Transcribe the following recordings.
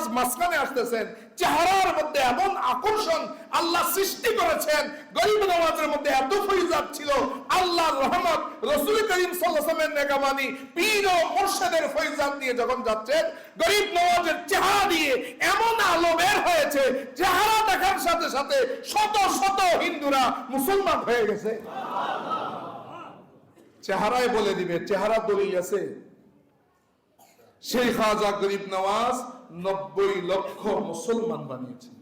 নওয়াজ মাঝখানে আসতেছেন, চেহারার মধ্যে এমন আকর্ষণ আল্লাহ সৃষ্টি করেছেন, গরিব নওয়াজের মধ্যে এত ফৈজাব ছিল, আল্লাহর রহমত, রসুল করিম সাল্লামের নেগামানি পীর ও মুর্শিদের ফৈজাব দিয়ে যখন যাচ্ছেন, গরিব নওয়াজের চেহারা দিয়ে এমন আলো বের হয়েছে, চেহারা দেখার সাথে সাথে শত শত হিন্দুরা মুসলমান হয়ে গেছে। চেহারায় বলে দিবে চেহারা দলিল আছে। সেই খাজা গরিব নওয়াজ নব্বই লক্ষ মুসলমান বানিয়েছেন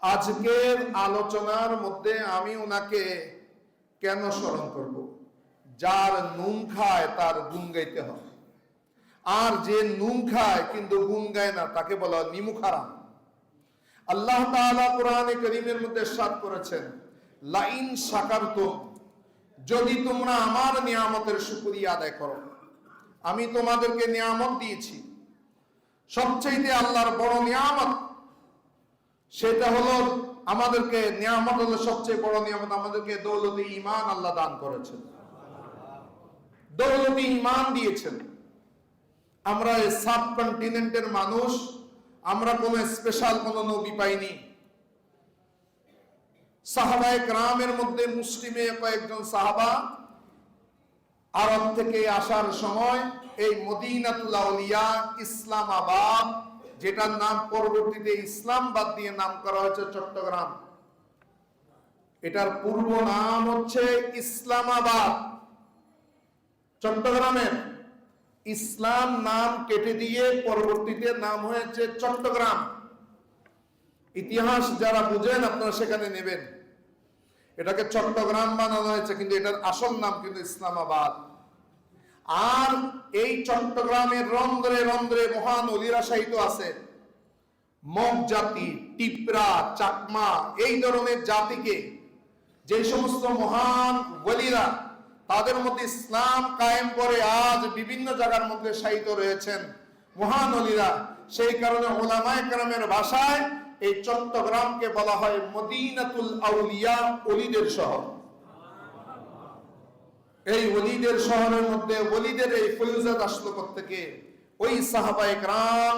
আজকের আলোচনার মধ্যে আমি ওনাকে কেন স্মরণ করব? যার নুন খায় তার গুণ গাইতে হয় আর যে নুন খায় কিন্তু গুণ গায় না, তাকে বলা নিমুখারাম আল্লাহ তাআলা কোরআনে করিমের মধ্যে সাত করেছেন, লাইন সাকারতুম, যদি তোমরা আমার নিয়ামতের শুকরিয়া আদায় করো, আমি তোমাদেরকে নিয়ামত দিয়েছি। সবচেয়ে আল্লাহর বড় নিয়ামত, সেটা হলো আমাদেরকে নিয়ামত হলো সবচেয়ে বড় নিয়ামত, আমাদেরকে দৌলতি ইমান আল্লাহ দান করেছেন। দৌলতি ইমান দিয়েছেন। আমরা সাব কন্টিনেন্টের মানুষ, আমরা কোনো স্পেশাল কোনো নবী পাইনি। সাহাবায়ে গ্রামের মধ্যে মুসলিমে কয়েকজন সাহাবা আরব থেকে আসার সময় এই মদিনাতুল আউলিয়া ইসলামাবাদ, যেটার নাম পরবর্তীতে ইসলামবাদ দিয়ে নাম করা হয়েছে চট্টগ্রাম। এটার পূর্ব নাম হচ্ছে ইসলামাবাদ। চট্টগ্রামের ইসলাম নাম কেটে দিয়ে পরবর্তীতে নাম হয়েছে চট্টগ্রাম। ইতিহাস যারা বুঝেন, আপনারা সেখানে নেবেন। এটাকে চট্টগ্রাম বানানো হয়েছে, কিন্তু এটার আসল নাম কিন্তু ইসলামাবাদ। আর এই চট্টগ্রামের রন্ধ্রে রন্ধ্রে মহান অলিরা সাহিত্য আছে। মগ জাতি, টিপরা, চাকমা, এই ধরনের জাতিকে যে সমস্ত মহান বলিরা তাদের মধ্যে ইসলাম কায়েম করে আজ বিভিন্ন জায়গার মধ্যে সাহিত্য রয়েছেন। মহান অলিরা, সেই কারণে ওলামায় ভাষায় এই চট্টগ্রামকে বলা হয় মদিনাতুল আউলিয়া অলিদের শহর। এই ওলিদের শহরের মধ্যে ওলিদের এই ফলিজাত আসলো থেকে ওই সাহাবায়ে গ্রাম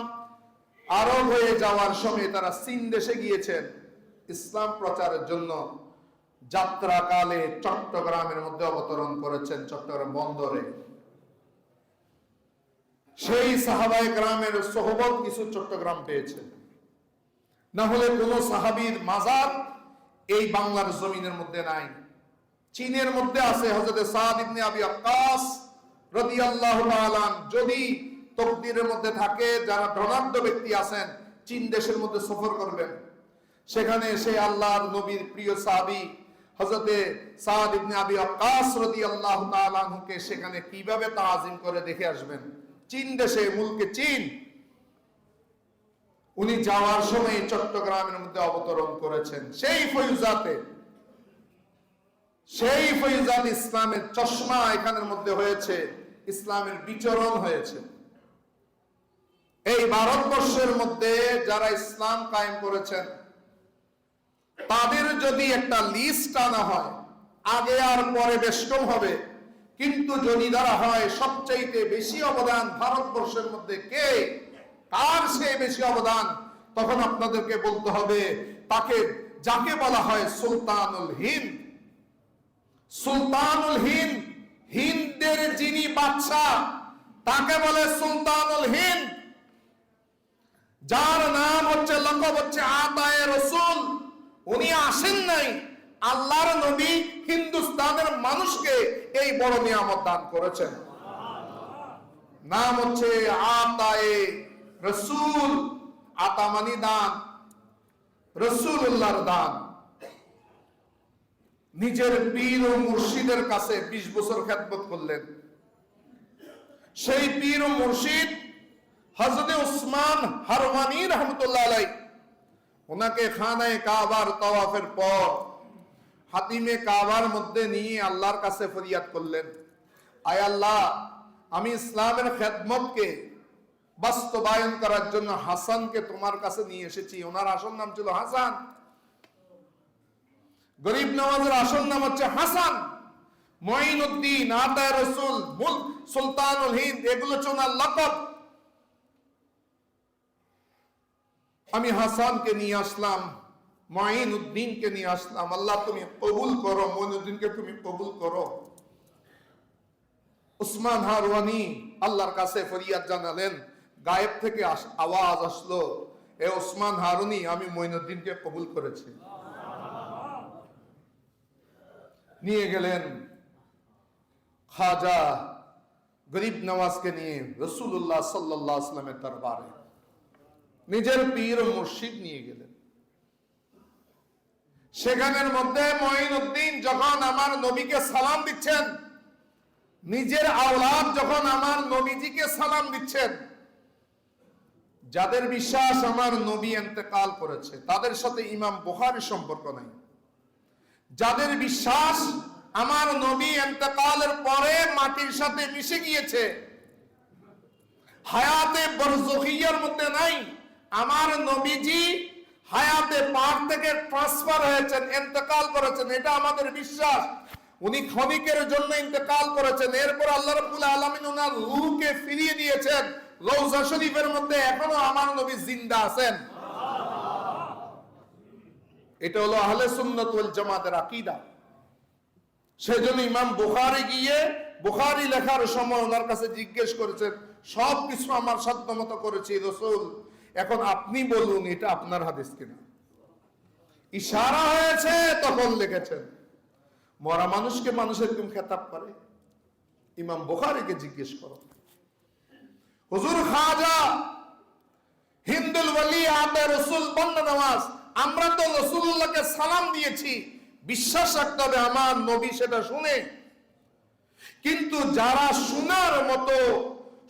আরব হয়ে যাওয়ার সময় তারা চীন দেশে গিয়েছেন। ইসলাম প্রচারের জন্য যাত্রাকালে চট্টগ্রামের মধ্যে অবতরণ করেছেন, চট্টগ্রাম বন্দরে। সেই সাহাবায়ে গ্রামের সোহবত কিছু চট্টগ্রাম পেয়েছেন না হলে কোন সাহাবীর মাজার এই বাংলার জমিনের মধ্যে নাই। চীনের মধ্যে আছে হযরত সাদ ইবনে আবি আক্কাস রাদিয়াল্লাহু তাআলা যদি তকদিরের মধ্যে থাকে, যারা ধনাঢ্য ব্যক্তি আছেন, চীন দেশের মধ্যে সফর করবেন। সেখানে সে আল্লাহর নবীর প্রিয় সাহাবী সাদ ইবনে আবি আক্কাস রাদিয়াল্লাহু তাআলা কে সেখানে কীভাবে তাজিম করে দেখে আসবেন? চীন দেশে, মুলকে চীন। উনি যাওয়ার সময় চট্টগ্রামের মধ্যে অবতরণ করেছেন। সেই ফৈজাতে সেই ফৈজাত ইসলামের চশমা এখানের মধ্যে হয়েছে, ইসলামের বিচরণ হয়েছে। এই ভারতবর্ষের মধ্যে যারা ইসলাম কায়েম করেছেন, তাদের যদি একটা লিস্ট আনা হয়, আগে আর পরে বেশ কম হবে। কিন্তু যদি ধরা হয়, সবচাইতে বেশি অবদান ভারতবর্ষের মধ্যে কে? কার সে বেশি অবদান? তখন আপনাদেরকে বলতে হবে, তাকে, যাকে বলা হয় সুলতানুল হিন্দ। সুলতানুল হিন্দ, হিন্দের যিনি বাদশাহ, তাকে বলে সুলতানুল হিন্দ। যার নাম হচ্ছে, লকব হচ্ছে আতায়ে রসুল। উনি আসেন নাই। আল্লাহর নবী হিন্দুস্তানের মানুষকে এই বড় নিয়ামত দান করেছেন। নাম হচ্ছে আতায়ে রসুল, আতামানি দান রসুল্লাহর দান। নিজের পীর ও মুর্শিদের কাছে বিশ বছর খ্যাতমত করলেন। সেই পীর ও মুর্শিদ হজরত উসমান হারমানি রহমতুল্লাহ আলাই ওনাকে খানায় কাবার তওয়াফের পর হাতিমে কাবার মধ্যে নিয়ে আল্লাহর কাছে ফরিয়াদ করলেন। আয় আল্লাহ, আমি ইসলামের খেদমতকে বাস্তবায়ন করার জন্য হাসানকে তোমার কাছে নিয়ে এসেছি। ওনার আসল নাম ছিল হাসান। গরিব নওয়াজের আসল নাম হচ্ছে হাসান। আতায় রসুল, মুল সুলতানুল হিন্দ, এগুলো হচ্ছে ওনার লকব। আমি হাসানকে নিয়ে আসলাম নিয়ে আসলাম। আল্লাহ তুমি কবুল করো তুমি কবুল করো। উসমান হারওয়ানি আল্লাহর কাছে ফরিয়াদ জানালেন, গায়েব থেকে আওয়াজ আসলো, এ ওসমান হারুনি আমি মইনুদ্দিনকে কবুল করেছি। নিয়ে গেলেন খাজা গরিব নওয়াজকে নিয়ে রসুল্লাহ সাল্লাহ আসলামের দরবারে। নিজের পীর ও মুর্শিদ নিয়ে গেলেন। সেখানের মধ্যে মঈনুদ্দিন যখন আমার নবীকে সালাম দিচ্ছেন, নিজের আওলাদ যখন আমার নবীজিকে সালাম দিচ্ছেন, যাদের বিশ্বাস আমার নবী এন্তেকাল করেছে, তাদের সাথে ইমাম বুখারী সম্পর্ক নাই। যাদের বিশ্বাস আমার নবী এন্তেকালের পরে মাটির সাথে মিশে গিয়েছে। হায়াতে বরজখিয়ার মধ্যে নাই। আমার নবীজি হায়াতে পার থেকে ট্রান্সফার হয়েছেন ইন্তেকাল করেছেন, এটা আমাদের বিশ্বাস। উনি ক্ষণিকের জন্য ইন্তেকাল করেছেন। এরপর আল্লাহ রাব্বুল আলামিন ওনার রূহকে ফিরিয়ে দিয়েছেন। রওজা শরীফের মধ্যে এখনও আমার নবী জিন্দা আছেন। এটা হলো আহলে সুন্নাত ওয়াল জামাতের আকীদা। সেজন্য ইমাম বুখারি গিয়ে বুখারি লেখার সময় ওনার কাছে জিজ্ঞেস করেছেন সব কিছু আমার সাধ্য মতো করেছি রসুল, এখন আপনি বলুন এটা আপনার হাদিস কিনা। ইশারা হয়েছে, তখন লিখেছেন। মরা মানুষকে মানুষ এরকম খেতাব করে ইমাম বুখারিকে জিজ্ঞেস করো। হুজুর খাজা হিন্দুল ওয়ালি আতে রসুল বন্ধ নামাজ আমরা তো রসুল্লাহকে সালাম দিয়েছি। বিশ্বাস রাখতে হবে, আমার নবী সেটা শুনে। কিন্তু যারা শোনার মতো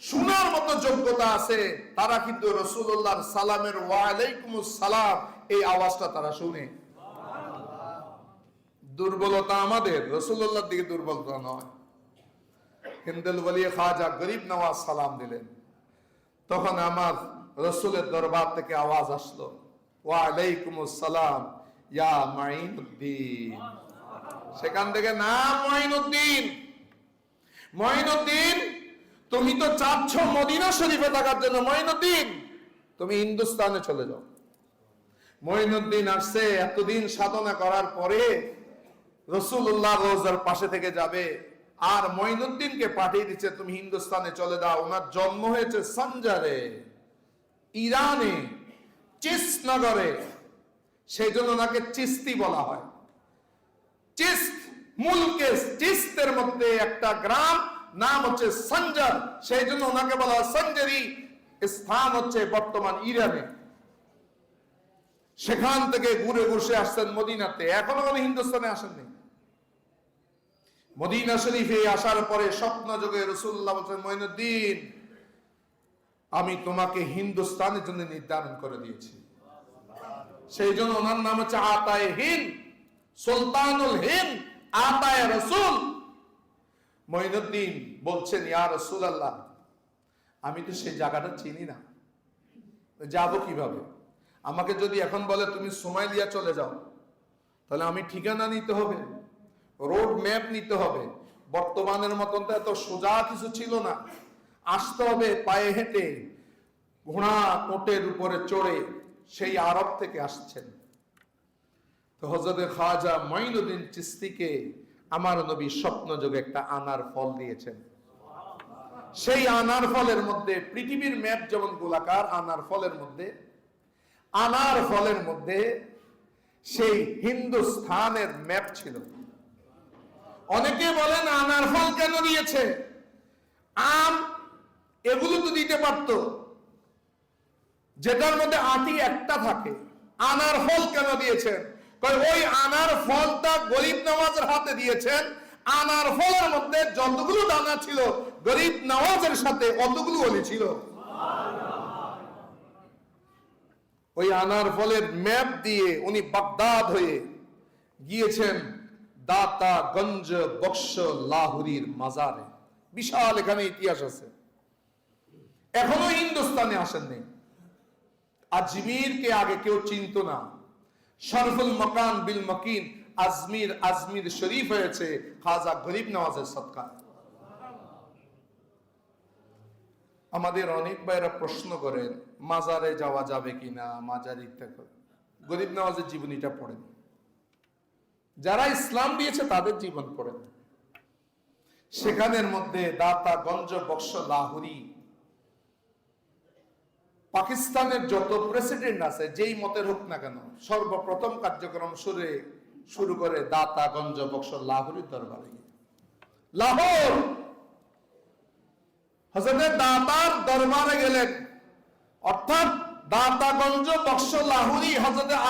শোনার মতো যোগ্যতা আছে, তারা কিন্তু রসুল্লাহর সালামের ওয়ালাইকুম সালাম, এই আওয়াজটা তারা শুনে। দুর্বলতা আমাদের রসুল্লাহর দিকে দুর্বলতা নয়। হিন্দুল ওয়ালি খাজা গরিব নওয়াজ সালাম দিলেন। তখন আমার রসুলের দরবার থেকে আওয়াজ আসলো। ওয়ালাইকুম আসসালাম ইয়া মাইনুদ্দিন সেখান থেকে নাম মাইনুদ্দিন মঈনুদ্দিন, তুমি তো চাচ্ছ মদিনা শরীফে থাকার জন্য। মঈনুদ্দিন, তুমি হিন্দুস্তানে চলে যাও। মঈনুদ্দিন আসছে, এতদিন সাধনা করার পরে রসুল্লাহ রোজার পাশে থেকে যাবে। আর মঈনুদ্দিনকে পাঠিয়ে দিচ্ছে, তুমি হিন্দুস্তানে চলে দাও। ওনার জন্ম হয়েছে সঞ্জারে, ইরানে। চিসনগরে সেই জন্য ওনাকে চিস্তি বলা হয়। চিস্ত মুলকে চিস্তের মধ্যে একটা গ্রাম, নাম হচ্ছে সঞ্জার। সেই জন্য ওনাকে বলা হয় সঞ্জারি। স্থান হচ্ছে বর্তমান ইরানে। সেখান থেকে ঘুরে ঘুরে আসছেন মদিনাতে। এখনও উনি হিন্দুস্তানে আসেননি। মদিনা শরীফে আসার পরে স্বপ্ন যোগে রসুল্লাহ বলছেন, মঈনুদ্দিন আমি তোমাকে হিন্দুস্তানের জন্য নির্ধারণ করে দিয়েছি। সেই জন্য ওনার নাম হচ্ছে আতায় হিন্দ, সুলতানুল হিন্দ, আতায় রসুল। মঈনুদ্দিন বলছেন, ইয়া রসুল আল্লাহ আমি তো সেই জায়গাটা চিনি না। যাব কীভাবে? আমাকে যদি এখন বলে তুমি সময় দিয়া চলে যাও, তাহলে আমি ঠিকানা নিতে হবে, রোড ম্যাপ নিতে হবে। বর্তমানের মতন তো এত সোজা কিছু ছিল না। আসতে হবে পায়ে হেঁটে ঘোড়া কোটের উপরে চড়ে সেই আরব থেকে আসছেন। তো হজরত খাজা মঈনুদ্দিন চিস্তিকে আমার নবী স্বপ্ন যোগে একটা আনার ফল দিয়েছেন। সেই আনার ফলের মধ্যে, পৃথিবীর ম্যাপ যেমন গোলাকার, আনার ফলের মধ্যে, আনার ফলের মধ্যে সেই হিন্দুস্থানের ম্যাপ ছিল। অনেকে বলেন আনার ফল কেন দিয়েছে? আম এগুলো তো দিতে পারত। যেটার মধ্যে আটি একটা থাকে, আনার ফল কেন দিয়েছেন? ওই আনার ফলটা গরিব নওয়াজের হাতে দিয়েছেন, আনার ফলের মধ্যে যতগুলো দানা ছিল, গরিব নওয়াজের সাথে অতগুলো অলি ছিল। ওই আনার ফলের ম্যাপ দিয়ে উনি বাগদাদ হয়ে গিয়েছেন দাতা গঞ্জ বক্স লাহুরির মাজারে। বিশাল এখানে ইতিহাস আছে। এখনও হিন্দুস্তানে আসেননি। আজমিরকে আগে কেউ চিনত না। শরফুল মকান বিল মকিন আজমির আজমির শরীফ হয়েছে খাজা গরিব নওয়াজের সৎকার। আমাদের অনেক ভাইরা প্রশ্ন করেন, মাজারে যাওয়া যাবে কিনা, মাজার গরিব নওয়াজের জীবনীটা পড়েন। যারা ইসলাম দিয়েছে তাদের জীবন পড়েন। সেখানের মধ্যে দাতা গঞ্জ বক্স লাহুরি পাকিস্তানের যত প্রেসিডেন্ট আছে, যেই মতের হোক না কেন, সর্বপ্রথম কার্যক্রম শুরু শুরু করে দাতা গঞ্জ বক্স লাহুরির দরবারে লাহোর! দাতার দরবারে গেলেন। অর্থাৎ দাতাগঞ্জ বক্স লাহুরি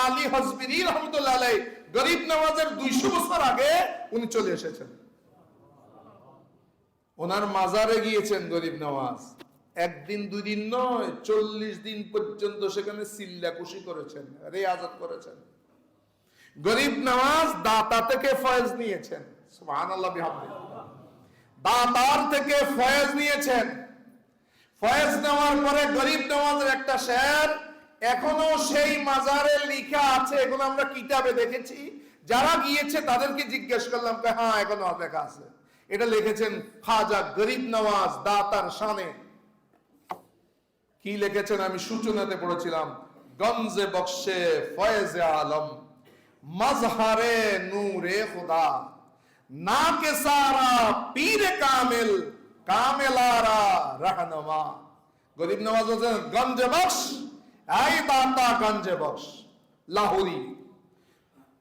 আলী হজবিরি রহমতুল্লাহ আলাই গরিব নওয়াজের দুইশো বছর আগে উনি চলে এসেছেন। ওনার মাজারে গিয়েছেন গরিব নওয়াজ। একদিন দুই দিন নয়, চল্লিশ দিন পর্যন্ত সেখানে সিল্লা কুশি করেছেন, রেয়াজত করেছেন। গরিব নামাজ দাতা থেকে ফয়েজ নিয়েছেন, সুবহানাল্লাহ বিহামদিহি দাতার থেকে ফয়েজ নিয়েছেন। ফয়েজ নেওয়ার পরে গরিব নওয়াজের একটা শের এখনও সেই মাজারে লিখা আছে, এগুলো আমরা কিতাবে দেখেছি। যারা গিয়েছে তাদেরকে জিজ্ঞেস করলাম হ্যাঁ এখনও লেখা আছে। এটা লিখেছেন খাজা গরিব নওয়াজ দাতার শানে কি লিখেছেন? আমি সূচনাতে পড়েছিলাম, গঞ্জে বক্সে ফয়েজে আলম, মজহারে নূরে খুদা না কে সারা পীর কামিল, কামেলারা রহনুমা। গরিব নওয়াজ বলছেন, গঞ্জে বক্স, এই দাতা গঞ্জে বক্স, লাহোরি।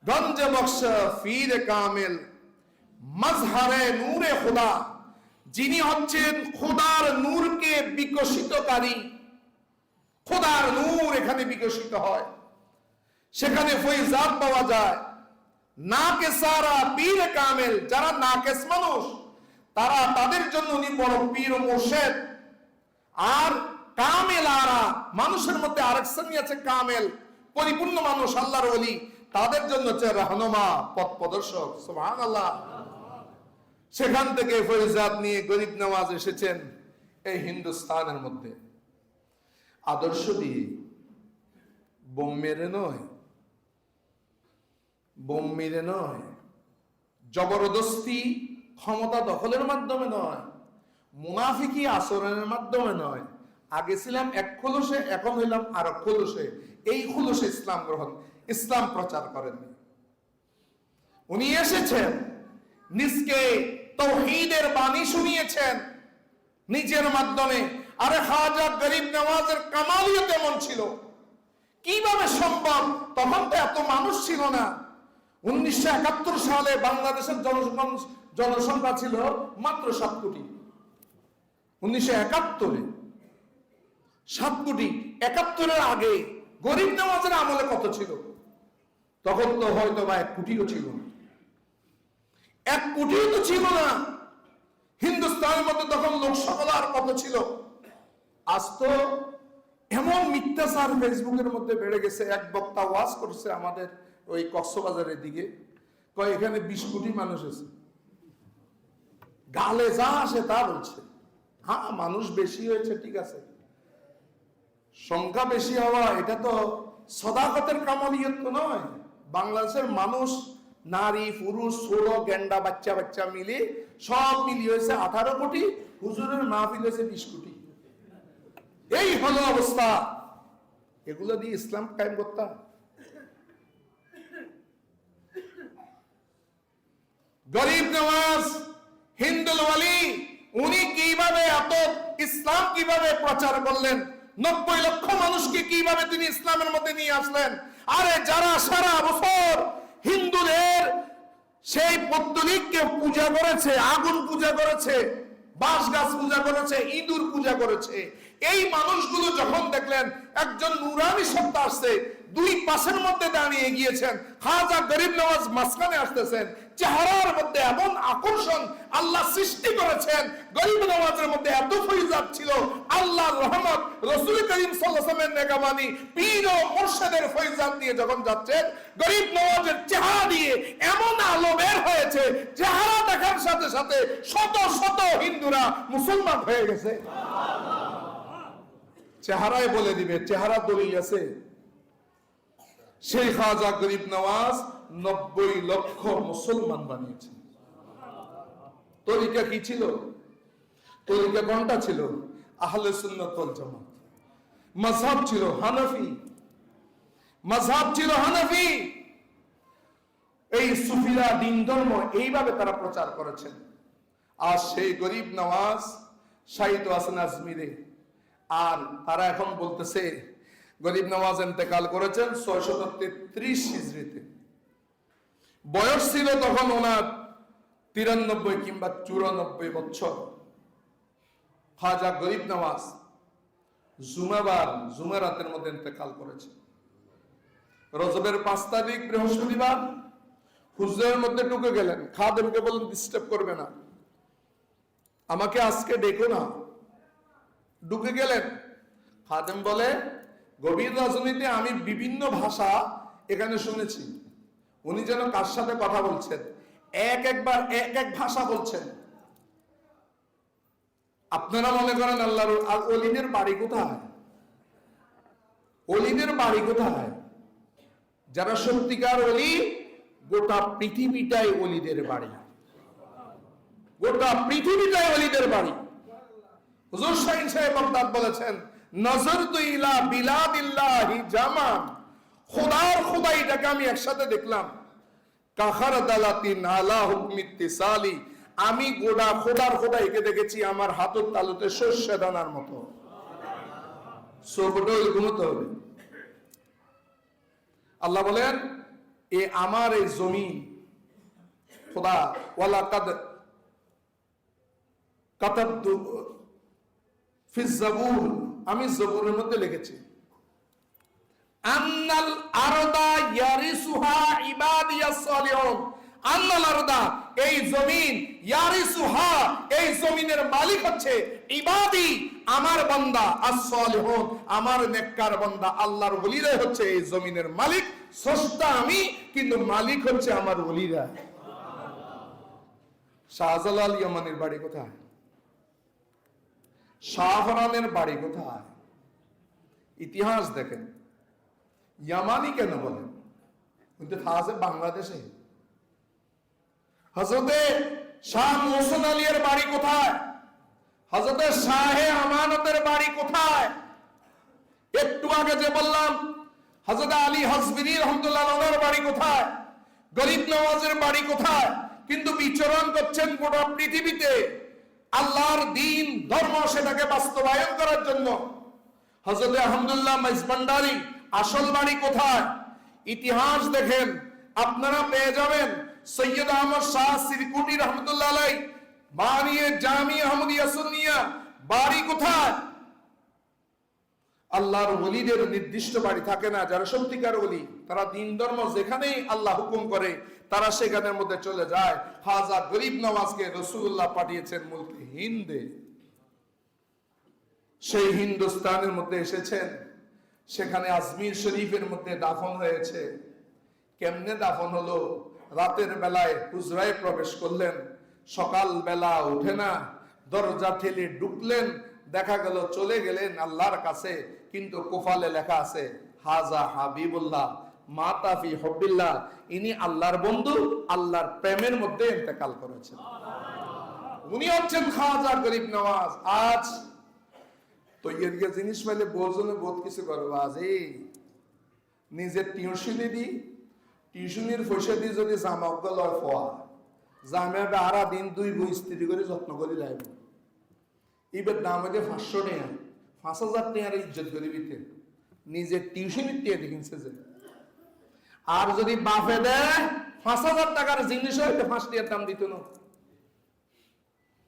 গঞ্জে বক্স ফির কামিল, মজহারে নূরে খুদা। যিনি হচ্ছেন খুদার নূরকে বিকশিতকারী খোদার নূর এখানে বিকশিত হয়। সেখানে ফৈজাব পাওয়া যায়। নাকে সারা পীর কামেল, যারা নাকেস মানুষ, তারা তাদের জন্য উনি বড় পীর মোর্শেদ। আর কামেল আরা মানুষের মধ্যে আরেক শ্রেণি আছে কামেল, পরিপূর্ণ মানুষ, আল্লাহর ওলি, তাদের জন্য হচ্ছে রহনুমা, পথ প্রদর্শক সুবহান আল্লাহ সেখান থেকে ফরিজাদ নিয়ে গরিব নামাজ এসেছেন এই হিন্দুস্তানের মধ্যে। আদর্শ দিয়ে। বোম মেরে নয়। বোম মেরে নয়। জবরদস্তি ক্ষমতা দখলের মাধ্যমে নয়। মুনাফিকি আচরণের মাধ্যমে নয়। আগে ছিলাম এক খোলসে, এখন হইলাম আর খোলসে। এই খোলসে ইসলাম গ্রহণ, ইসলাম প্রচার করেননি। উনি এসেছেন। নিজকে তৌহিদের বাণী শুনিয়েছেন। নিজের মাধ্যমে আরে খাজা গরিব নওয়াজের কামালিও তেমন ছিল। কীভাবে সম্ভব? তখন তো এত মানুষ ছিল না। উনিশশো একাত্তর সালে বাংলাদেশের জনসংখ্যা ছিল মাত্র সাত কোটি। উনিশশো একাত্তরে সাত কোটি। একাত্তরের আগে গরিব নওয়াজের আমলে কত ছিল? তখন তো হয়তো বা এক কোটিও ছিল না। এক কোটিও তো ছিল না। হিন্দুস্তানের মধ্যে তখন লোক আর কত ছিল? আজ তো এমন মিথ্যাচার ফেসবুকের মধ্যে বেড়ে গেছে, এক বক্তা ওয়াজ করছে আমাদের ওই কক্সবাজারের দিকে, কয়, এখানে বিশ কোটি মানুষ আছে। গালে যা আসে তা বলছে। হ্যাঁ মানুষ বেশি হয়েছে, ঠিক আছে। সংখ্যা বেশি হওয়া, এটা তো সদাগতের কামালিয়ত তো নয়। বাংলাদেশের মানুষ, নারী, পুরুষ, ষোলো, গেন্ডা, বাচ্চা বাচ্চা মিলে সব মিলিয়ে হয়েছে আঠারো কোটি, হুজুরের মাহফিল হয়েছে বিশ কোটি। এই হলো অবস্থা। এগুলো দিয়ে ইসলাম কায়েম করতাম গরিব নওয়াজ, হিন্দুল ওয়ালি, উনি কীভাবে এত ইসলাম কীভাবে প্রচার করলেন? নব্বই লক্ষ মানুষকে কীভাবে তিনি ইসলামের মধ্যে নিয়ে আসলেন? আরে যারা সারা বছর হিন্দুদের সেই পদ্মলিককে পূজা করেছে, আগুন পূজা করেছে বাঁশ গাছ পূজা করেছে, ইঁদুর পূজা করেছে এই মানুষগুলো যখন দেখলেন, একজন নুরানি সত্তা আসছে, দুই পাশের মধ্যে দাঁড়িয়ে গিয়েছেন। খাজা গরিব নওয়াজ মাঝখানে আসতেছেন। চেহারার মধ্যে এমন আকর্ষণ আল্লাহ সৃষ্টি করেছেন। গরিব নওয়াজের মধ্যে এত ফৈজাব ছিল, আল্লাহর রহমত, রসুল করিম সাল্লামের নেগামানি পীর ও মুর্শিদের ফৈজাব দিয়ে যখন যাচ্ছেন, গরিব নওয়াজের চেহারা দিয়ে এমন আলো বের হয়েছে, চেহারা দেখার সাথে সাথে শত শত হিন্দুরা মুসলমান হয়ে গেছে। চেহারায় বলে দিবে চেহারা দলিল আছে। সেই খাজা গরিব নওয়াজ নব্বই লক্ষ মুসলমান বানিয়েছেন তরিকা কি ছিল? তরিকা কোনটা ছিল? আহলে সুন্নাত ওয়াল জামাত। ছিল হানাফি। মাযহাব ছিল হানাফি। এই সুফিরা দিন ধর্ম এইভাবে তারা প্রচার করেছেন। আর সেই গরিব নওয়াজ শাহিদ হাসান আজমিরে আর তারা এখন বলতেছে, গরিব নওয়াজ এতেকাল করেছেন ছয় ছয়শত তেত্রিশ হিজড়িতে। বয়স ছিল তখন ওনার তিরানব্বই কিংবা চুরানব্বই বছর। খাজা গরিব নওয়াজ জুমাবার জুমারাতের মধ্যে ইন্তেকাল করেছে। রজবের পাঁচ তারিখ বৃহস্পতিবার হুজরের মধ্যে ঢুকে গেলেন। খাদেমকে বললেন ডিস্টার্ব করবে না। আমাকে আজকে ডেকো না। ঢুকে গেলেন। খাদেম বলে, গভীর রাজনীতি আমি বিভিন্ন ভাষা এখানে শুনেছি। উনি যেন কার সাথে কথা বলছেন? এক একবার এক এক ভাষা বলছেন। আপনারা মনে করেন আল্লাহর আর অলিদের বাড়ি কোথায়? অলিদের বাড়ি কোথায়? যারা সত্যিকার অলি, গোটা পৃথিবীটাই অলিদের বাড়ি। গোটা পৃথিবীটাই অলিদের বাড়ি। হুজুর শাহিন সাহেব বলেছেন, নজর ইলা খোদার আমি একসাথে দেখলাম। কাহার আমি গোড়া খোদার খোদাইকে দেখেছি আমার হাতের তালুতে শস্য দানার মতো। ঘুমোতে হবে। আল্লাহ বলেন, এ আমার এই জমিন, খোদা ওয়ালা কাদ কাতাবতু ফি জাবুর, আমি জবুরের মধ্যে লিখেছি। আন্নাল আরদা ইয়ারিসুহা সালিহুন। আরদা, এই জমিন ইয়ারিসুহা, এই জমিনের মালিক হচ্ছে ইবাদি, আমার বান্দা as-সালিহুন আমার নেককার বান্দা আল্লাহর ওলিরা হচ্ছে এই জমিনের মালিক। স্রষ্টা আমি, কিন্তু মালিক হচ্ছে আমার ওলিরা। শাহজালাল ইয়ামানের বাড়ি কোথায়? শাহরানের বাড়ি কোথায়? ইতিহাস দেখেন। ইয়ামানি কেন বলেন? কিন্তু আছে বাংলাদেশে। হজরতে শাহ মোহসেন আলীর বাড়ি কোথায়? হজরতে শাহে আমানতের বাড়ি কোথায়? একটু আগে যে বললাম হজরত আলী হসবিনী রহমতুল্লাহ বাড়ি কোথায়? গরিব নওয়াজের বাড়ি কোথায়? কিন্তু বিচরণ করছেন গোটা পৃথিবীতে। আল্লাহর দিন, ধর্ম সেটাকে বাস্তবায়ন করার জন্য। হজরত আহমদুল্লাহ মাইজবান্ডারি আসল বাড়ি কোথায়? ইতিহাস দেখেন, আপনারা পেয়ে যাবেন। সৈয়দ আহমদ শাহ সিরকুটি রহমতুল্লাহ আলাই, বানিয়ে জামি আহমদিয়া সুন্নিয়া, বাড়ি কোথায়? আল্লাহর ওলিদের নির্দিষ্ট বাড়ি থাকে না, যারা সত্যিকার ওলি, তারা দিন ধর্ম যেখানেই আল্লাহ হুকুম করে তারা সেখানের মধ্যে চলে যায়। হাজা গরিব নওয়াজকে রসুল্লাহ পাঠিয়েছেন মুলকে হিন্দে। সেই হিন্দুস্তানের মধ্যে এসেছেন। সেখানে আজমির শরীফের মধ্যে দাফন হয়েছে। কেমনে দাফন হলো? রাতের বেলায় হুজরায় প্রবেশ করলেন। সকাল বেলা উঠে না, দরজা ঠেলে ঢুকলেন। দেখা গেল চলে গেলেন আল্লাহর কাছে, কিন্তু কোফালে লেখা আছে, হাজা হাবিবুল্লাহ। মাতাফি হবিল্লাহ ইনি আল্লাহর বন্ধু, আল্লাহর প্রেমের মধ্যে ইন্তেকাল করেছেন। উনি হচ্ছেন খাজা গরিব নওয়াজ, আজ তো এদিকে জিনিস পাইলে বোঝনে বোধ কিছু করব, আজ এই নিজের টিউশনি দি, টিউশনির পয়সা দিয়ে যদি জামা লয় ফোয়া, জামা আরা দিন দুই বই স্ত্রী করে যত্ন করে লাইব। এবার দাম হইতে পাঁচশো টাকা, পাঁচ হাজার টাকার ইজ্জত করে দিতে। নিজের টিউশনির টিয়া দেখিনছে যে। আর যদি বাফে দেয়, পাঁচ হাজার টাকার জিনিস হইতে পাঁচ টাকার দাম দিত না।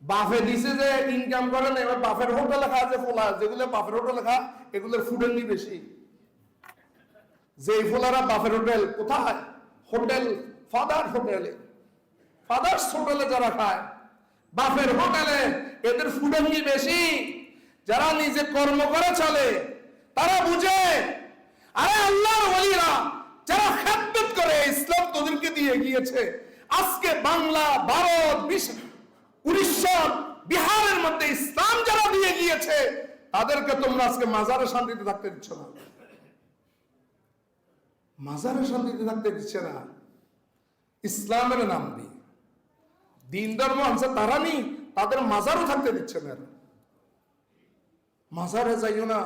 বাফে দিছে যে ইনকাম করে না, এবার বাফের হোটেল লেখা আছে ফোলা, যেগুলো বাফের হোটেল লেখা এগুলোর ফুডের নি বেশি। যে ফোলারা বাফের হোটেল কোথায়? হোটেল ফাদার হোটেলে ফাদার্স হোটেলে যারা খায় বাফের হোটেলে এদের ফুডের নি বেশি। যারা নিজে কর্ম করে চলে, তারা বুঝে, আরে আল্লাহর ওলিরা যারা খেদমত করে, ইসলাম তোদেরকে দিয়ে গিয়েছে। আজকে বাংলা, ভারত উড়িষ্যা, বিহারের মধ্যে ইসলাম যারা দিয়ে গিয়েছে, তাদেরকে তোমরা আজকে মাজারে শান্তিতে থাকতে দিচ্ছ না। মাজারে শান্তিতে থাকতে দিচ্ছে না। ইসলামের নাম দিয়ে। দিন ধর্ম আনছে তারা নি তাদের মাজারও থাকতে দিচ্ছে না মাজারে যাইও না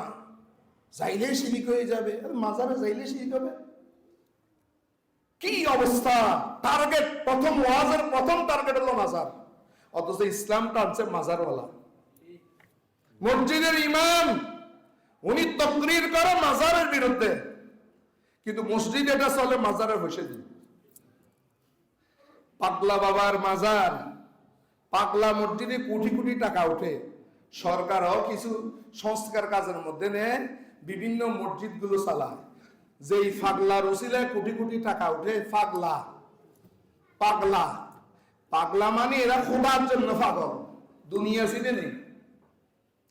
যাইলে শিরিক হয়ে যাবে। মাজারে যাইলে শিরিক হবে। কি অবস্থা? টার্গেট প্রথম ওয়াজের প্রথম টার্গেট হলো মাজার। অথচ ইসলাম টানছে মাজারওয়ালা। মসজিদের ইমাম, উনি তকরির করে মাজারের বিরুদ্ধে। কিন্তু মসজিদ এটা চলে মাজারে বসে দিন। পাগলা বাবার মাজার। পাগলা মসজিদে কোটি কোটি টাকা ওঠে। সরকারও কিছু সংস্কার কাজের মধ্যে নেয়, বিভিন্ন মসজিদগুলো চালায়। যেই ফাগলা রসিলায় কোটি কোটি টাকা ওঠে ফাগলা পাগলা। পাগলা। মানে এরা খোদার জন্য পাগল। দুনিয়া নেই।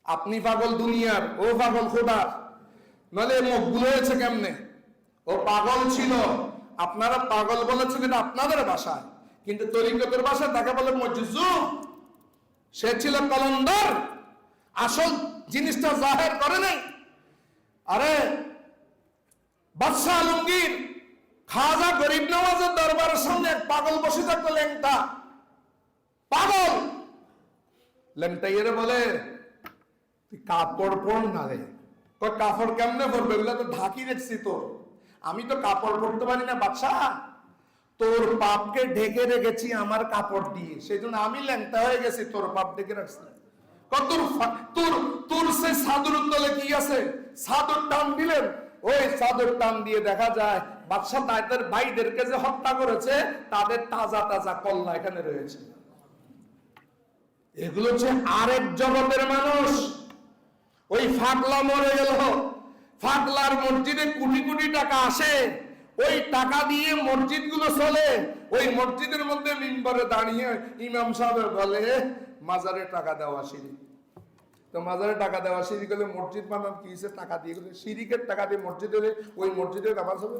আপনি পাগল দুনিয়ার, ও পাগল খোদার। নাহলে মুখগুলো হয়েছে কেমনে? ও পাগল ছিল। আপনারা পাগল বলেছেন এটা আপনাদের ভাষায় কিন্তু তরিকতের ভাষায় তাকে বলে মজুজু সে ছিল কলন্দর। আসল জিনিসটা জাহের করে নাই। আরে বাদশাহ আলমগীর খাজা গরিব নওয়াজের দরবারের সামনে এক পাগল বসে থাকতো ল্যাংটা। পাগল! ল্যাংটা ইয়ে বলে, তুই কাপড় পর না রে। কয়, কাপড় কেমনে পরবে? এগুলো তো ঢাকি রেখছি তোর। আমি তো কাপড় পরতে পারি না বাচ্চা তোর পাপকে ঢেকে রেখেছি আমার কাপড় দিয়ে। সেই জন্য আমি ল্যাংটা হয়ে গেছি, তোর পাপ ঢেকে রাখছি। তোর তোর তোর সে সাদুর তলে কি আছে? সাদুর টান দিলেন? ওই সাদুর টান দিয়ে দেখা যায় বাদশাহ তাদের ভাইদেরকে যে হত্যা করেছে, তাদের তাজা তাজা কল্লা এখানে রয়েছে। এগুলো হচ্ছে আরেক জগতের মানুষ। ওই ফাগলা মরে গেল। ফাগলার মসজিদে কোটি কোটি টাকা আসে। ওই টাকা দিয়ে মসজিদগুলো চলে। ওই মসজিদের মধ্যে মিম্বরে দাঁড়িয়ে ইমাম সাহেব বলে, মাজারে টাকা দেওয়া সিঁড়ি তো মাজারে টাকা দেওয়া, সিঁড়ি গেলে মসজিদ বানান, কি হিসেবে টাকা দিয়ে গেলে। সিঁড়িকের টাকা দিয়ে মসজিদ হলে ওই মসজিদের কামাজ হবে।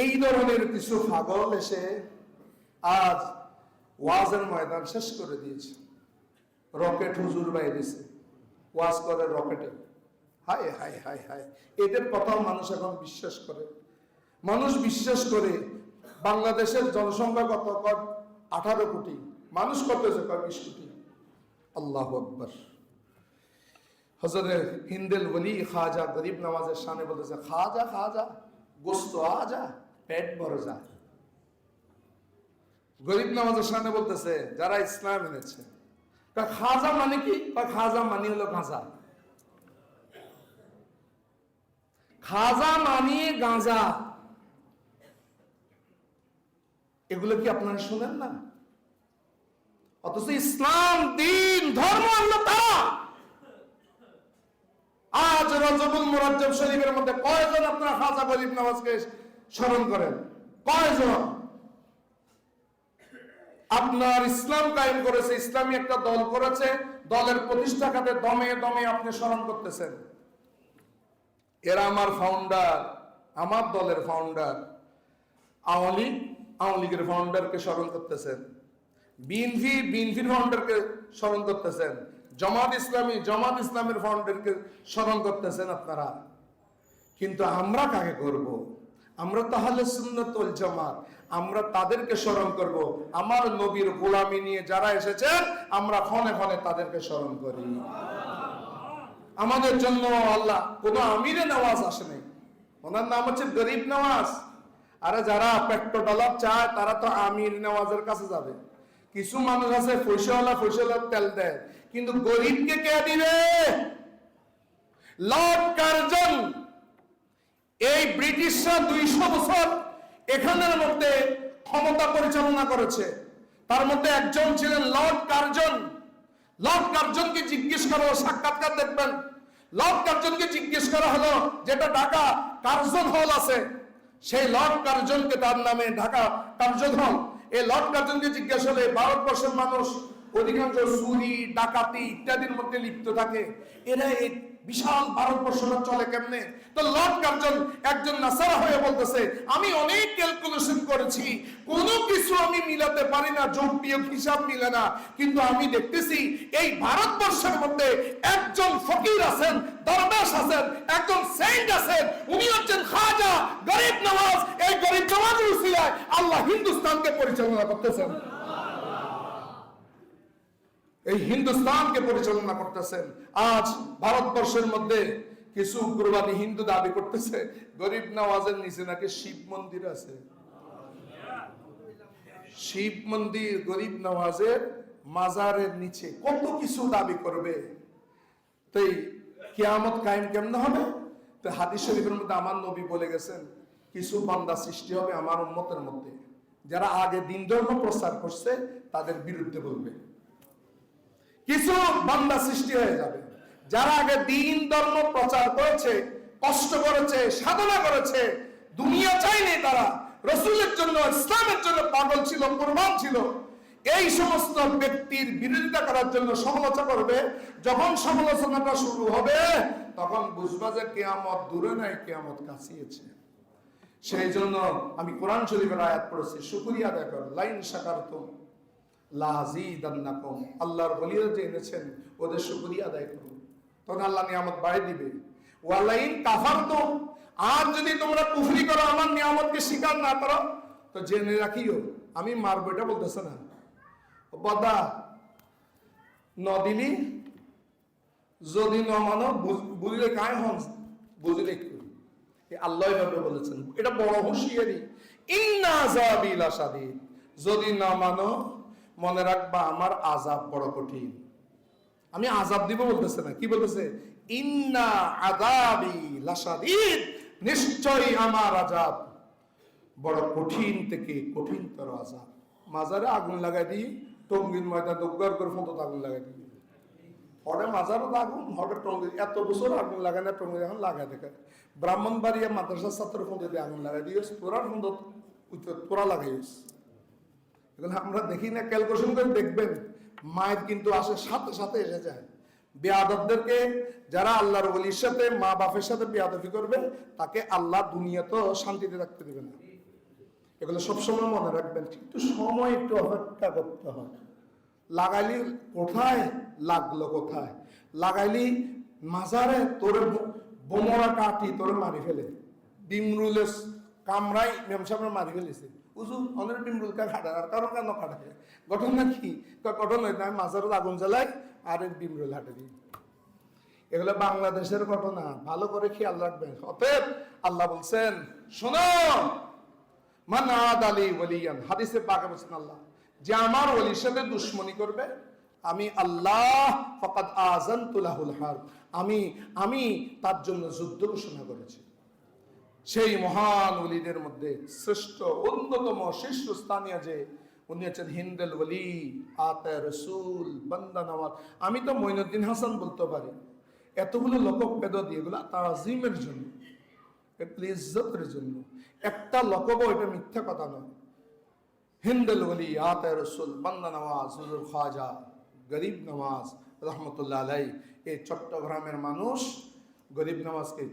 এই ধরনের কিছু পাগল এসে আজ ওয়াজের ময়দান শেষ করে দিয়েছে। রকেট হুজুর বাইরেছে ওয়াজ করে রকেটে। হায় হায় হায় হায়। এদের কথাও মানুষ এখন বিশ্বাস করে। মানুষ বিশ্বাস করে বাংলাদেশের জনসংখ্যা কত? আঠারো কোটি। মানুষ কত হয়েছে? কয় বিশ কোটি। আল্লাহ আকবর। হজরত হিন্দেল বলি খাজা গরিব নামাজের সামনে বলতেছে, খাজা খাজা, গোস্ত আজা, পেট ভরে যা। গরিব নামাজের সামনে বলতেছে, যারা ইসলাম এনেছে। খাজা মানে কি? বা খাজা মানে হলো গাঁজা। খাজা মানিয়ে গাঁজা। এগুলো কি আপনারা শুনেন না? অথচ ইসলাম, দিন, ধর্ম আজ রজবুল মুরাজ্জব শরীফের মধ্যে কয়জন আপনারা খাজা গরিব নামাজকে স্মরণ করেন? কয়জন? আপনার ইসলাম কায়েম করেছে, ইসলামী একটা দল করেছে, দলের প্রতিষ্ঠা খাতে দমে দমে আপনি স্মরণ করতেছেন। এরা আমার ফাউন্ডার আমার দলের ফাউন্ডার আওয়ামী আওয়ামী লীগের ফাউন্ডারকে স্মরণ করতেছেন। বিএনপি বিএনপির ফাউন্ডারকে স্মরণ করতেছেন। জামাত ইসলামী, জামাত ইসলামের ফাউন্ডারকে স্মরণ করতেছেন আপনারা। কিন্তু আমরা কাকে করব? আমরা তাহলে সুন্নতুল জামাত। আমরা তাদেরকে স্মরণ করব। আমার নবীর গোলামি নিয়ে যারা এসেছেন, আমরা ক্ষণে ক্ষণে তাদেরকে স্মরণ করি। আমাদের জন্য আল্লাহ, কোনো আমিরে নওয়াজ আসে নাই। ওনার নাম হচ্ছে গরিব নওয়াজ। আরে যারা পেট্রো ডলার চায়, তারা তো আমির নওয়াজের কাছে যাবে। কিছু মানুষ আছে পয়সাওয়ালা পয়সাওয়ালা তেল দেয়। কিন্তু গরিবকে কে দিবে? Lord Curzon. এই ব্রিটিশরা দুইশো বছর এখানের মধ্যে ক্ষমতা পরিচালনা করেছে। তার মধ্যে একজন ছিলেন লর্ড কার্জন। লর্ড কার্জনকে জিজ্ঞেস করো, সাক্ষাৎকার দেখবেন। লর্ড কার্জনকে জিজ্ঞেস করা হলো, যেটা ঢাকা কার্জন হল আছে, সেই লর্ড কার্জনকে তার নামে ঢাকা কার্জন হল। এই লর্ড কার্জনকে জিজ্ঞাসা হলে ভারতবর্ষের মানুষ অধিকাংশ চুরি ডাকাতি ইত্যাদির মধ্যে লিপ্ত থাকে। এরা এই বিশাল ভারতবর্ষটা চলে কেমনে? তো লর্ড কার্জন একজন নাসারা হয়ে বলতেছে, আমি অনেক ক্যালকুলেশন করেছি, কোনো কিছু আমি মিলাতে পারি না যোগবিয়োগ হিসাব মিলে না, কিন্তু আমি দেখতেছি এই ভারতবর্ষের মধ্যে একজন ফকির আছেন দরবেশ আছেন, একজন সেন্ট আছেন, উনি হচ্ছেন খাজা, গরিব নওয়াজ, এই গরিব নওয়াজের উসিলায় আল্লাহ হিন্দুস্তানকে পরিচালনা করতেছেন। এই হিন্দুস্তানকে পরিচালনা করতেছেন। আজ ভারতবর্ষের মধ্যে কিছু উগ্রবাদী হিন্দু দাবি করতেছে, গরিব নওয়াজের নিচে নাকি শিব মন্দির আছে। শিব মন্দির গরিব নওয়াজের মাজারের নিচে কত কিছু দাবি করবে? তাই কিয়ামত কায়েম কেমন হবে? তো হাদিস শরীফের মধ্যে আমার নবী বলে গেছেন, কিছু বান্দা সৃষ্টি হবে আমার উম্মতের মধ্যে। যারা আগে দিন ধর্ম প্রচার করছে, তাদের বিরুদ্ধে বলবে। কিছু বান্দা সৃষ্টি হয়ে যাবে। যারা আগে দিন, ধর্ম প্রচার করেছে, কষ্ট করেছে, সাধনা করেছে, দুনিয়া চাইনি তারা। রসুলের জন্য, ইসলামের জন্য পাগল ছিল, কোরবান ছিল। এই সমস্ত ব্যক্তির বিরোধিতা করার জন্য সমালোচনা করবে। যখন সমালোচনাটা শুরু হবে, তখন বুঝবা যে কেয়ামত দূরে নাই, কেয়ামত কাছিয়েছে। সেই জন্য আমি কোরআন শরীফের আয়াত পড়েছি, শুকরিয়া আদায় করো। লাইন সাকারতুম। লাজিদান্নাকুম। আল্লাহর বলিয়া যে এনেছেন, ওদের শুকরিয়া আদায় করুন। তখন আল্লাহ নিয়ামত বাড়ি দিবে। ওয়ালাইন কাফারতুম আর যদি তোমরা কুফরি করো, আমার নিয়ামতকে স্বীকার না করো, তো জেনে রাখিও, আমি মারবো, এটা বলতেছে না। বদা নদিলি যদি ন মানো, বুঝ- বুঝলে কায় হন? বুঝলে একটু। আল্লাহ এভাবে বলেছেন। এটা বড় হুঁশিয়ারি। ইন্না যদি না মানো মনে রাখবা, আমার আজাব বড় কঠিন। আমি আজাব দিব বলতেছে না, কি বলতেছে? ইন্না আযাবি লাসাদিদ নিশ্চয়ই আমার আজাব বড় কঠিন থেকে কঠিনতর আজাব মাজারে আগুন লাগাই দিই, টঙ্গির ময়দা দোগ্গার করে ফোঁতো আগুন লাগাই দিই। হরে মাজারও আগুন, হরে টঙ্গি এত বছর আগুন লাগাই না টঙ্গি এখন লাগাই দেখে ব্রাহ্মণবাড়িয়া মাদ্রাসার ছাত্র দিয়ে আগুন লাগাই দিয়েছ তোরার ফোঁতো তোরা লাগাইস এগুলো আমরা দেখি না ক্যালকুলেশন করে দেখবেন। মায়ের কিন্তু আসে, সাথে সাথে এসে যায়। বেয়াদবদেরকে যারা আল্লাহর বলির সাথে, মা বাপের সাথে বেয়াদবি করবে, তাকে আল্লাহ দুনিয়া তো শান্তিতে রাখতে দেবে না। এগুলো সবসময় মনে রাখবেন। একটু সময় একটু অপেক্ষা করতে হয়। লাগাইলি কোথায়? লাগল কোথায়? লাগাইলি মাজারে তোরে বোমরা কাটি তোরে মারি ফেলে। ডিমরুলে কামরাই মেমসামরা মারি ফেলেছে। উজু অনেক ডিমরুল কা খাটে আর কারণ কেন খাটে ঘটনা কি? ঘটনা আমি মাজারে আগুন জ্বালাই আর ডিমরুল হাটে এগুলো বাংলাদেশের ঘটনা, ভালো করে খেয়াল রাখবেন। অতএব আল্লাহ বলছেন, শোনো আদালি ওলিয়ান হাদিসে বলছেন আল্লাহ, যে আমার ওলির সাথে দুশ্মনী করবে, আমি আল্লাহ ফকাত আজান তুলাহুল হার আমি আমি তার জন্য যুদ্ধ ঘোষণা করেছি। সেই মহান ওলিদের মধ্যে শ্রেষ্ঠ, অন্যতম শীর্ষ স্থানীয় যে, উনি হচ্ছেন হিন্দেল ওলি, আতে রসুল, বান্দা নওয়াজ। আমি তো মঈনুদ্দিন হাসান বলতে পারি। এতগুলো লোকবেদ দিয়ে এগুলো তাজিমের জন্য এগুলো ইজ্জতের জন্য। একটা লকব এটা মিথ্যা কথা নয়। হিন্দেল ওলি, আতে রসুল, বান্দা নওয়াজ, হুজুর খাজা, গরিব নওয়াজ, রহমতুল্লাহ আলাই এই চট্টগ্রামের মানুষ গরিব নওয়াজকে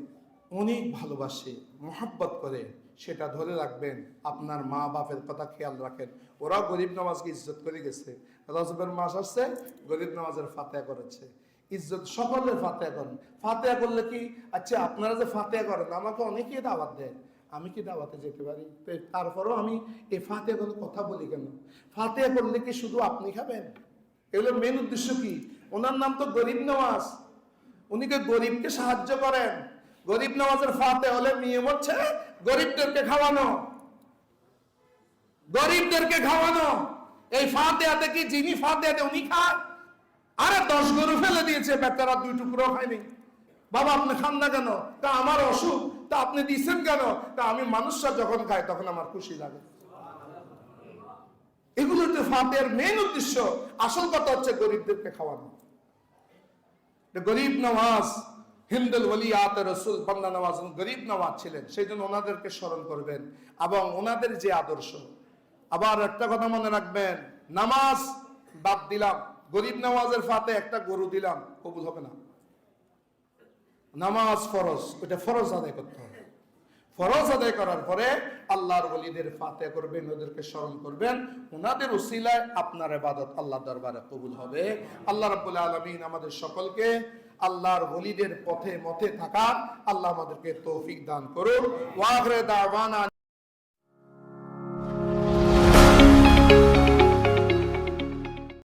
অনেক ভালোবাসে, মোহাব্বত করে, সেটা ধরে রাখবেন। আপনার মা বাপের কথা খেয়াল রাখেন। ওরা গরিব নামাজকে ইজ্জত করে গেছে। রজবের মাস আসছে, গরিব নামাজের ফাতেহা করেছে। ইজ্জত সকলের ফাতেহা করেন। ফাতেহা করলে কি? আচ্ছা আপনারা যে ফাতেয়া করেন, আমাকে অনেকেই দাওয়াত দেয়। আমি কি দাওয়াতে যেতে পারি? তারপরেও আমি এই ফাতেহা করে কথা বলি কেন? ফাতেহা করলে কি শুধু আপনি খাবেন? এগুলোর মেন উদ্দেশ্য কি? ওনার নাম তো গরিব নওয়াজ উনিকে গরিবকে সাহায্য করেন? গরিব নামাজের ফাতে হলে নিয়ম হচ্ছে গরিবদেরকে খাওয়ানো। গরিবদেরকে খাওয়ানো। এই ফাতে হাতে কি যিনি ফাতে হাতে উনি খান আরে দশ গরু ফেলে দিয়েছে, বেচারা দুই টুকরো খায়নি। বাবা, আপনি খান না কেন? তা আমার অসুখ, তা আপনি দিচ্ছেন কেন? তা আমি মানুষরা যখন খায়, তখন আমার খুশি লাগে। এগুলো হচ্ছে ফাতের মেন উদ্দেশ্য। আসল কথা হচ্ছে গরিবদেরকে খাওয়ানো। গরিব নওয়াজ হিন্দুল ওলিয়াত রসুল বান্দা নওয়াজ গরিব নওয়াজ ছিলেন, সেই জন্য ওনাদেরকে স্মরণ করবেন এবং ওনাদের যে আদর্শ। আবার একটা কথা মনে রাখবেন, নামাজ বাদ দিলাম, গরিব নামাজের ফাতে একটা গরু দিলাম, কবুল হবে না। নামাজ ফরজ, ওইটা ফরজ আদায় করতে হবে। ফরজ আদায় করার পরে আল্লাহর ওলিদের ফাতে করবেন, ওদেরকে স্মরণ করবেন। ওনাদের উসিলায় আপনার ইবাদত আল্লাহ দরবারে কবুল হবে। আল্লাহ রাব্বুল আলামিন আমাদের সকলকে আল্লাহর বলিদের পথে মতে থাকা আল্লাহ আমাদেরকে তৌফিক দান করুন। ওয়াহরে দাওয়ানা